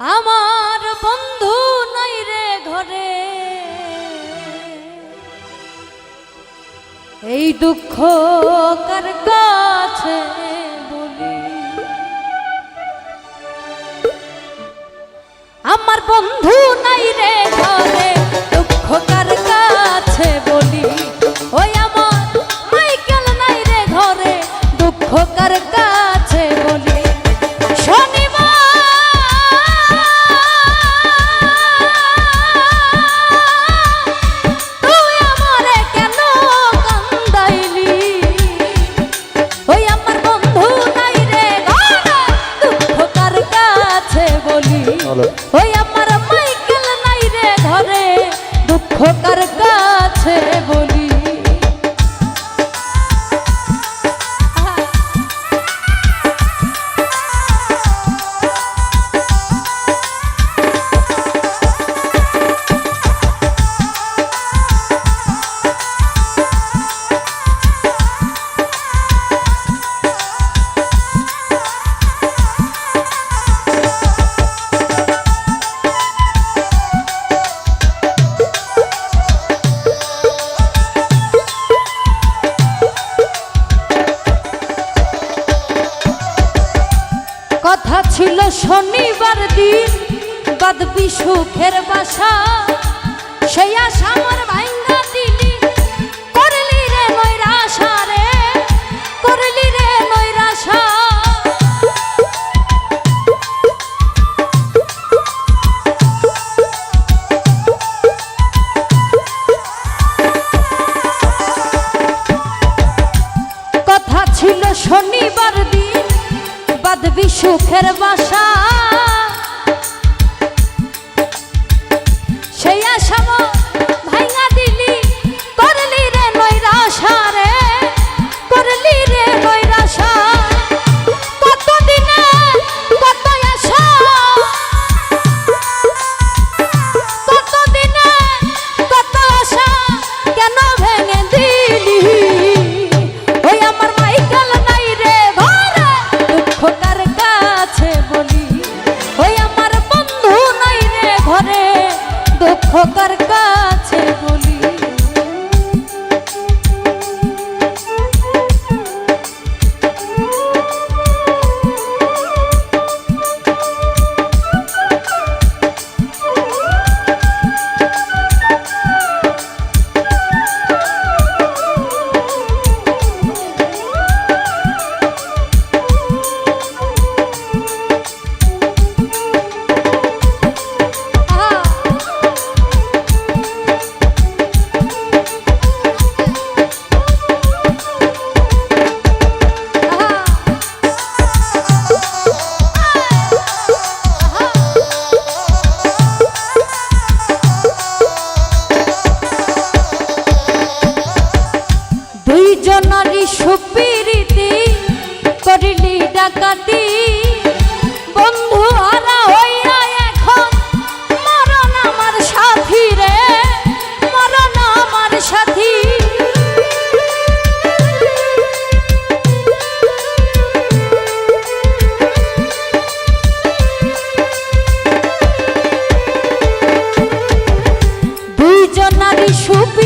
আমার বন্ধু নাই রে ঘরে। এই দুঃখ কার কাছে বলি? আমার বন্ধু হোকার কা ছিল শনিবার দিন, বাদবি সুখের বাসা। সেই আশা আমার ভাইঙ্গা দিলি। করলি রে নৈরাশা রে, করলি রে নৈরাশা কথা ছিল শনিবার দিন বাঁধবি সুখের বাসা। সুপি